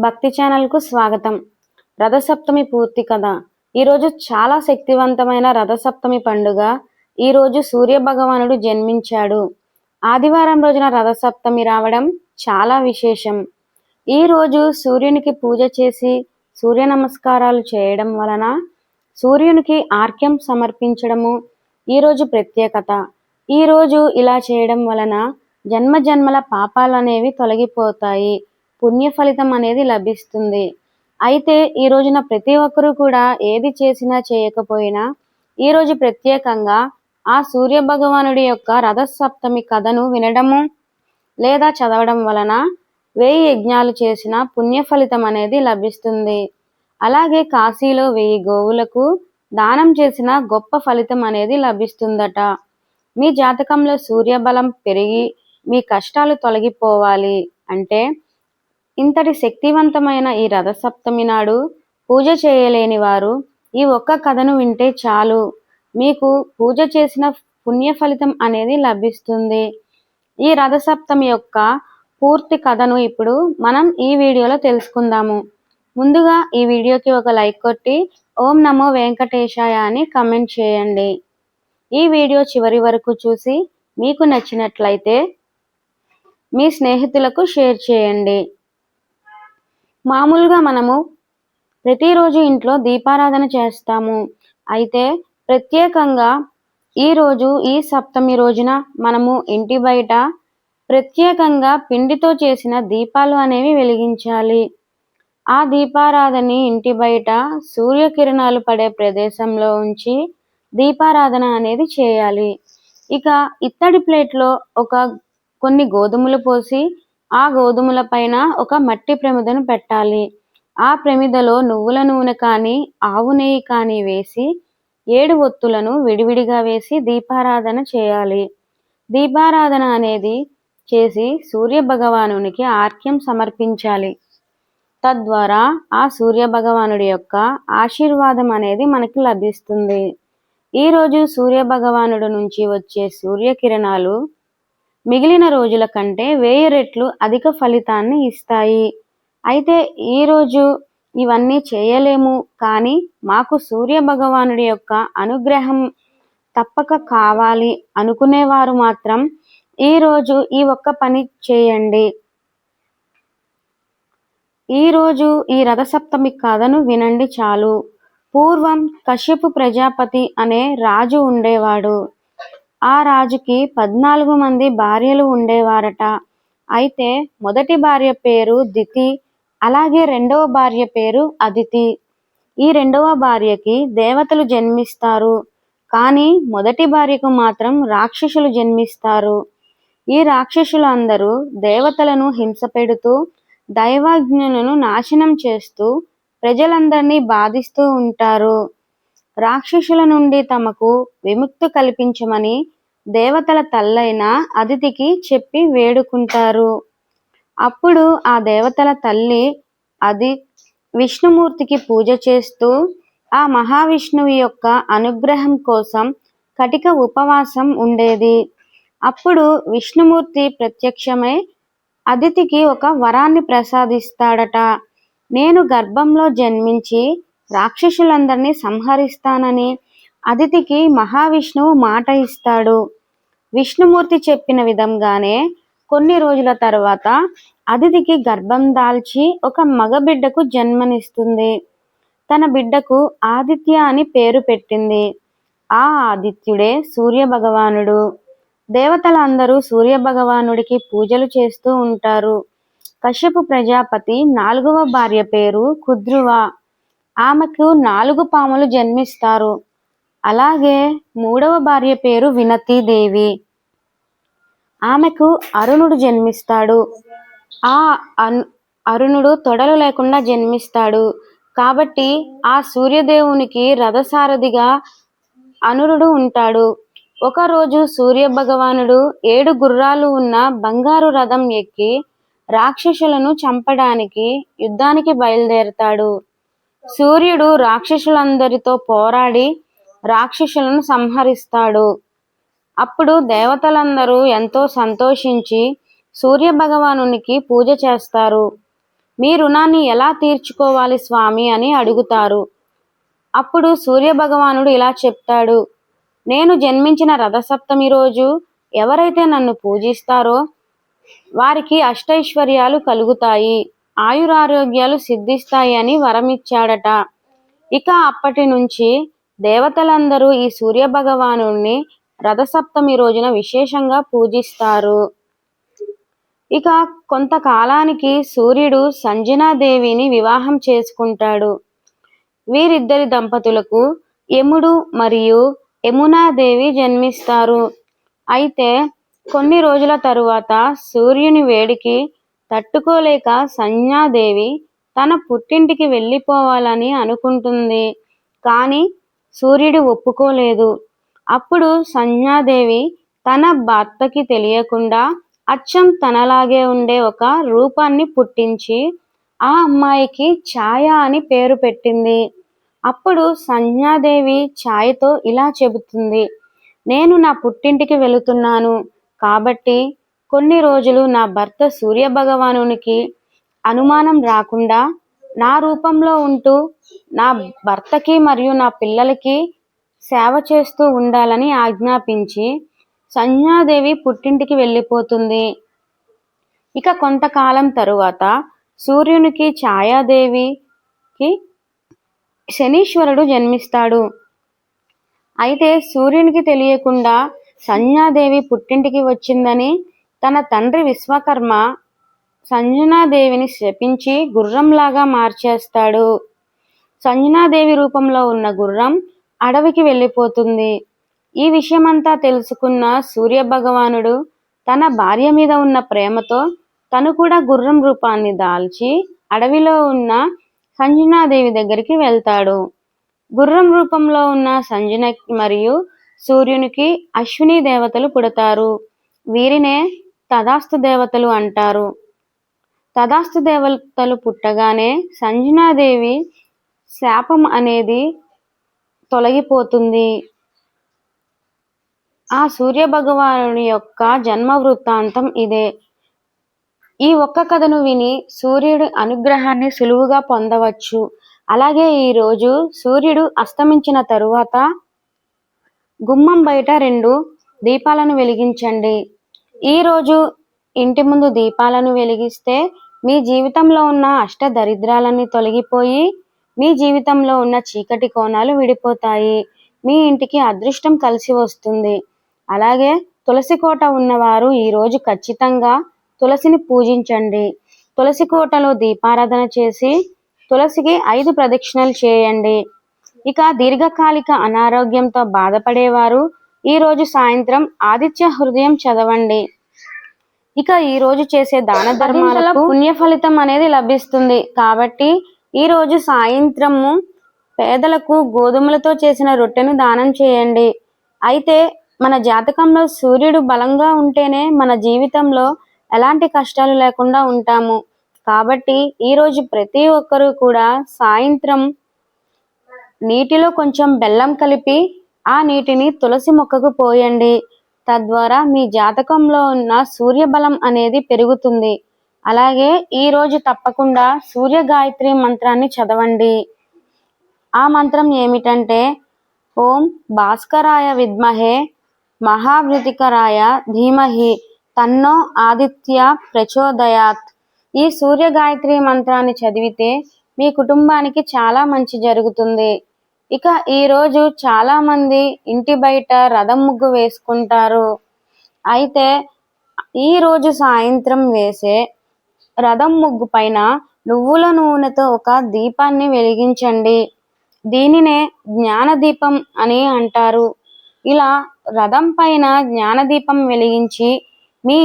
భక్తి ఛానల్కు స్వాగతం. రథసప్తమి పూర్తి కథ. ఈరోజు చాలా శక్తివంతమైన రథసప్తమి పండుగ. ఈరోజు సూర్య భగవానుడు జన్మించాడు. ఆదివారం రోజున రథసప్తమి రావడం చాలా విశేషం. ఈ రోజు సూర్యునికి పూజ చేసి సూర్య నమస్కారాలు చేయడం వలన సూర్యునికి ఆర్క్యం సమర్పించడము ఈరోజు ప్రత్యేకత. ఈరోజు ఇలా చేయడం వలన జన్మ జన్మల పాపాలు అనేవి తొలగిపోతాయి. పుణ్య ఫలితం అనేది లభిస్తుంది. అయితే ఈ రోజున ప్రతి ఒక్కరూ కూడా ఏది చేసినా చేయకపోయినా ఈ రోజు ప్రత్యేకంగా ఆ సూర్య భగవానుడి యొక్క రథసప్తమి కథను వినడము లేదా చదవడం వలన వెయ్యి యజ్ఞాలు చేసిన పుణ్య ఫలితం అనేది లభిస్తుంది. అలాగే కాశీలో వెయ్యి గోవులకు దానం చేసిన గొప్ప ఫలితం అనేది లభిస్తుందట. మీ జాతకంలో సూర్యబలం పెరిగి మీ కష్టాలు తొలగిపోవాలి అంటే ఇంతటి శక్తివంతమైన ఈ రథసప్తమి నాడు పూజ చేయలేని వారు ఈ ఒక్క కథను వింటే చాలు. మీకు పూజ చేసిన పుణ్య ఫలితం అనేది లభిస్తుంది. ఈ రథసప్తమి యొక్క పూర్తి కథను ఇప్పుడు మనం ఈ వీడియోలో తెలుసుకుందాము. ముందుగా ఈ వీడియోకి ఒక లైక్ కొట్టి ఓం నమో వెంకటేశాయ అని కమెంట్ చేయండి. ఈ వీడియో చివరి వరకు చూసి మీకు నచ్చినట్లయితే మీ స్నేహితులకు షేర్ చేయండి. మామూలుగా మనము ప్రతిరోజు ఇంట్లో దీపారాధన చేస్తాము. అయితే ప్రత్యేకంగా ఈరోజు ఈ సప్తమి రోజున మనము ఇంటి బయట ప్రత్యేకంగా పిండితో చేసిన దీపాలు అనేవి వెలిగించాలి. ఆ దీపారాధని ఇంటి బయట సూర్యకిరణాలు పడే ప్రదేశంలో ఉంచి దీపారాధన అనేది చేయాలి. ఇక ఇత్తడి ప్లేట్లో ఒక కొన్ని గోధుమలు పోసి ఆ గోధుమల పైన ఒక మట్టి ప్రమిదను పెట్టాలి. ఆ ప్రమిదలో నువ్వుల నూనె కానీ ఆవు నెయ్యి కానీ వేసి ఏడు ఒత్తులను విడివిడిగా వేసి దీపారాధన చేయాలి. దీపారాధన అనేది చేసి సూర్య భగవానునికి ఆర్క్యం సమర్పించాలి. తద్వారా ఆ సూర్య భగవానుడి యొక్క ఆశీర్వాదం అనేది మనకి లభిస్తుంది. ఈరోజు సూర్య భగవానుడు నుంచి వచ్చే సూర్యకిరణాలు మిగిలిన రోజుల కంటే వేయి రెట్లు అధిక ఫలితాన్ని ఇస్తాయి. అయితే ఈరోజు ఇవన్నీ చేయలేము. కానీ మాకు సూర్య భగవానుడి యొక్క అనుగ్రహం తప్పక కావాలి అనుకునేవారు మాత్రం ఈరోజు ఈ ఒక్క పని చేయండి. ఈరోజు ఈ రథసప్తమి కథను వినండి చాలు. పూర్వం కశ్యపు ప్రజాపతి అనే రాజు ఉండేవాడు. ఆ రాజుకి పద్నాలుగు మంది భార్యలు ఉండేవారట. అయితే మొదటి భార్య పేరు దితి అలాగే రెండవ భార్య పేరు అదితి. ఈ రెండవ భార్యకి దేవతలు జన్మిస్తారు కానీ మొదటి భార్యకు మాత్రం రాక్షసులు జన్మిస్తారు. ఈ రాక్షసులు అందరూ దేవతలను హింస పెడుతూ దైవాజ్ఞులను నాశనం చేస్తూ ప్రజలందరినీ బాధిస్తూ ఉంటారు. రాక్షసుల నుండి తమకు విముక్తి కల్పించమని దేవతల తల్లైన అతిథికి చెప్పి వేడుకుంటారు. అప్పుడు ఆ దేవతల తల్లి అది విష్ణుమూర్తికి పూజ చేస్తూ ఆ మహావిష్ణువు యొక్క అనుగ్రహం కోసం కటిక ఉపవాసం ఉండేది. అప్పుడు విష్ణుమూర్తి ప్రత్యక్షమై అతిథికి ఒక వరాన్ని ప్రసాదిస్తాడట. నేను గర్భంలో జన్మించి రాక్షసులందరినీ సంహరిస్తానని అతిథికి మహావిష్ణువు మాట ఇస్తాడు. విష్ణుమూర్తి చెప్పిన విధంగానే కొన్ని రోజుల తర్వాత అతిథికి గర్భం దాల్చి ఒక మగబిడ్డకు జన్మనిస్తుంది. తన బిడ్డకు ఆదిత్య అని పేరు పెట్టింది. ఆ ఆదిత్యుడే సూర్య భగవానుడు దేవతలందరూ సూర్య భగవానుడికి పూజలు చేస్తూ ఉంటారు. కశ్యపు ప్రజాపతి నాలుగవ భార్య పేరు కుద్రువ ఆమెకు నాలుగు పాములు జన్మిస్తారు. అలాగే మూడవ భార్య పేరు వినతీదేవి ఆమెకు అరుణుడు జన్మిస్తాడు. ఆ అరుణుడు తొడలు లేకుండా జన్మిస్తాడు. కాబట్టి ఆ సూర్యదేవునికి రథసారథిగా అనురుడు ఉంటాడు. ఒకరోజు సూర్య భగవానుడు ఏడు గుర్రాలు ఉన్న బంగారు రథం ఎక్కి రాక్షసులను చంపడానికి యుద్ధానికి బయలుదేరతాడు. సూర్యుడు రాక్షసులందరితో పోరాడి రాక్షసులను సంహరిస్తాడు. అప్పుడు దేవతలందరూ ఎంతో సంతోషించి సూర్య భగవానునికి పూజ చేస్తారు. మీ రుణాన్ని ఎలా తీర్చుకోవాలి స్వామి అని అడుగుతారు. అప్పుడు సూర్య భగవానుడు ఇలా చెప్తాడు. నేను జన్మించిన రథసప్తమి రోజు ఎవరైతే నన్ను పూజిస్తారో వారికి అష్టైశ్వర్యాలు కలుగుతాయి. ఆయురారోగ్యాలు సిద్ధిస్తాయి అని వరమిచ్చాడట. ఇక అప్పటి నుంచి దేవతలందరూ ఈ సూర్య భగవాను రథసప్తమి రోజున విశేషంగా పూజిస్తారు. ఇక కొంతకాలానికి సూర్యుడు సంజనాదేవిని వివాహం చేసుకుంటాడు. వీరిద్దరి దంపతులకు యముడు మరియు యమునాదేవి జన్మిస్తారు. అయితే కొన్ని రోజుల తరువాత సూర్యుని వేడికి తట్టుకోలేక సంజ్ఞాదేవి తన పుట్టింటికి వెళ్ళిపోవాలని అనుకుంటుంది. కానీ సూర్యుడు ఒప్పుకోలేదు. అప్పుడు సంజ్ఞాదేవి తన భర్తకి తెలియకుండా అచ్చం తనలాగే ఉండే ఒక రూపాన్ని పుట్టించి ఆ అమ్మాయికి ఛాయ అని పేరు పెట్టింది. అప్పుడు సంజ్ఞాదేవి ఛాయతో ఇలా చెబుతుంది. నేను నా పుట్టింటికి వెళుతున్నాను. కాబట్టి కొన్ని రోజులు నా భర్త సూర్య భగవానునికి అనుమానం రాకుండా నా రూపంలో ఉంటూ నా భర్తకి మరియు నా పిల్లలకి సేవ చేస్తూ ఉండాలని ఆజ్ఞాపించి సంజ్ఞాదేవి పుట్టింటికి వెళ్ళిపోతుంది. ఇక కొంతకాలం తరువాత సూర్యునికి ఛాయాదేవికి శనీశ్వరుడు జన్మిస్తాడు. అయితే సూర్యునికి తెలియకుండా సంజ్ఞాదేవి పుట్టింటికి వచ్చిందని తన తండ్రి విశ్వకర్మ సంజనాదేవిని శపించి గుర్రంలాగా మార్చేస్తాడు. సంజనాదేవి రూపంలో ఉన్న గుర్రం అడవికి వెళ్ళిపోతుంది. ఈ విషయమంతా తెలుసుకున్న సూర్య భగవానుడు తన భార్య మీద ఉన్న ప్రేమతో తను కూడా గుర్రం రూపాన్ని దాల్చి అడవిలో ఉన్న సంజనాదేవి దగ్గరికి వెళ్తాడు. గుర్రం రూపంలో ఉన్న సంజన మరియు సూర్యునికి అశ్విని దేవతలు పుడతారు. వీరినే తదాస్తు దేవతలు అంటారు. తదాస్తు దేవతలు పుట్టగానే సంజనాదేవి శాపం అనేది తొలగిపోతుంది. ఆ సూర్య భగవానుని యొక్క జన్మ వృత్తాంతం ఇదే. ఈ ఒక్క కథను విని సూర్యుడి అనుగ్రహాన్ని సులువుగా పొందవచ్చు. అలాగే ఈరోజు సూర్యుడు అస్తమించిన తరువాత గుమ్మం బయట రెండు దీపాలను వెలిగించండి. ఈరోజు ఇంటి ముందు దీపాలను వెలిగిస్తే మీ జీవితంలో ఉన్న అష్ట దరిద్రాలన్నీ తొలగిపోయి మీ జీవితంలో ఉన్న చీకటి కోణాలు విడిపోతాయి. మీ ఇంటికి అదృష్టం కలిసి వస్తుంది. అలాగే తులసి కోట ఉన్నవారు ఈరోజు ఖచ్చితంగా తులసిని పూజించండి. తులసి కోటలో దీపారాధన చేసి తులసికి ఐదు ప్రదక్షిణలు చేయండి. ఇక దీర్ఘకాలిక అనారోగ్యంతో బాధపడేవారు ఈరోజు సాయంత్రం ఆదిత్య హృదయం చదవండి. ఇక ఈ రోజు చేసే దాన ధర్మాలకు పుణ్య ఫలితం అనేది లభిస్తుంది. కాబట్టి ఈ రోజు సాయంత్రము పేదలకు గోధుమలతో చేసిన రొట్టెను దానం చేయండి. అయితే మన జాతకంలో సూర్యుడు బలంగా ఉంటేనే మన జీవితంలో ఎలాంటి కష్టాలు లేకుండా ఉంటాము. కాబట్టి ఈరోజు ప్రతి ఒక్కరూ కూడా సాయంత్రం నీటిలో కొంచెం బెల్లం కలిపి ఆ నీటిని తులసి మొక్కకు పోయండి. తద్వారా మీ జాతకంలో ఉన్న సూర్యబలం అనేది పెరుగుతుంది. అలాగే ఈరోజు తప్పకుండా సూర్య గాయత్రి మంత్రాన్ని చదవండి. ఆ మంత్రం ఏమిటంటే ఓం భాస్కరాయ విద్మహే మహావృతికరాయ ధీమహి తన్నో ఆదిత్య ప్రచోదయాత్. ఈ సూర్య గాయత్రి మంత్రాన్ని చదివితే మీ కుటుంబానికి చాలా మంచి జరుగుతుంది. ఇక ఈరోజు చాలామంది ఇంటి బయట రథం ముగ్గు వేసుకుంటారు. అయితే ఈరోజు సాయంత్రం వేసే రథం ముగ్గు పైన నువ్వుల నూనెతో ఒక దీపాన్ని వెలిగించండి. దీనినే జ్ఞానదీపం అని అంటారు. ఇలా రథం పైన జ్ఞానదీపం వెలిగించి మీ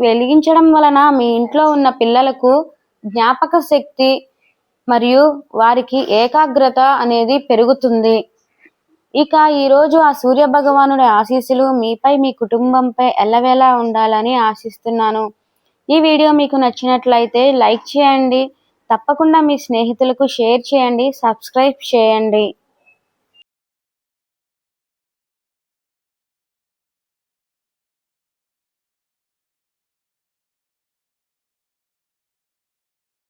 వెలిగించడం వలన మీ ఇంట్లో ఉన్న పిల్లలకు జ్ఞాపక శక్తి మరియు వారికి ఏకాగ్రత అనేది పెరుగుతుంది. ఇక ఈరోజు ఆ సూర్య భగవానుడి ఆశీస్సులు మీపై మీ కుటుంబంపై ఎల్లవేళ ఉండాలని ఆశిస్తున్నాను. ఈ వీడియో మీకు నచ్చినట్లయితే లైక్ చేయండి. తప్పకుండా మీ స్నేహితులకు షేర్ చేయండి. సబ్స్క్రైబ్ చేయండి.